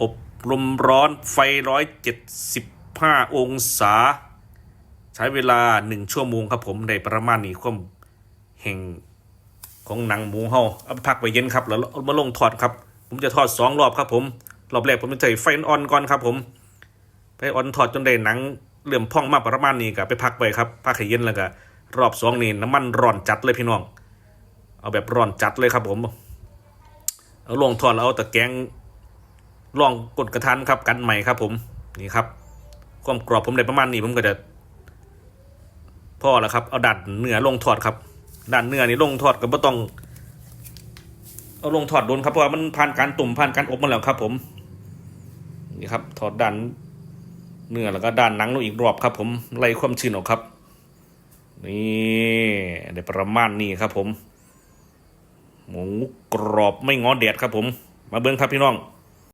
อบลมร้อนไฟร้อยเจ็ดสิบห้าองศา ใช้เวลาหนึ่งชั่วโมงครับผมได้ประมาณนี้ความแห่งของหนังหมูเฮาเอาไปพักไว้เย็นครับแล้วมาลงทอดครับ ผมจะทอดสองรอบครับผมรอบแรกผมจะใส่ไฟอ่อนก่อนครับผมไฟอ่อนทอดจนได้หนังเลื่อมพองมากประมาณนี้ก็ไปพักไว้ครับพักให้เย็นแล้วก็รอบสองนี่น้ำมันร้อนจัดเลยพี่น้อง เอาแบบร้อนจัดเลยครับผม เอาลงทอดแล้วเอาตะแกรง ลองกดกระทันครับกันใหม่ครับ ผมนี่ครับความกรอบผมได้ประมาณนี้ผมก็จะพอแล้วครับเอาดันเนื้อลงทอดครับดันเนื้อนี่ลงทอดก็ไม่ต้อง เอาลงทอดโดนครับเพราะว่ามันผ่านการตุ่มผ่านการอบมาแล้วครับ ผมนี่ครับถอดดันเนื้อแล้วก็ด้านหนังลงอีกรอบครับ ผมไล่ความชื้นออกครับ นี่ได้ประมาณนี้ครับ ผม หมูกรอบไม่งอแดดครับ ผม มาเบิ้งครับพี่น้อง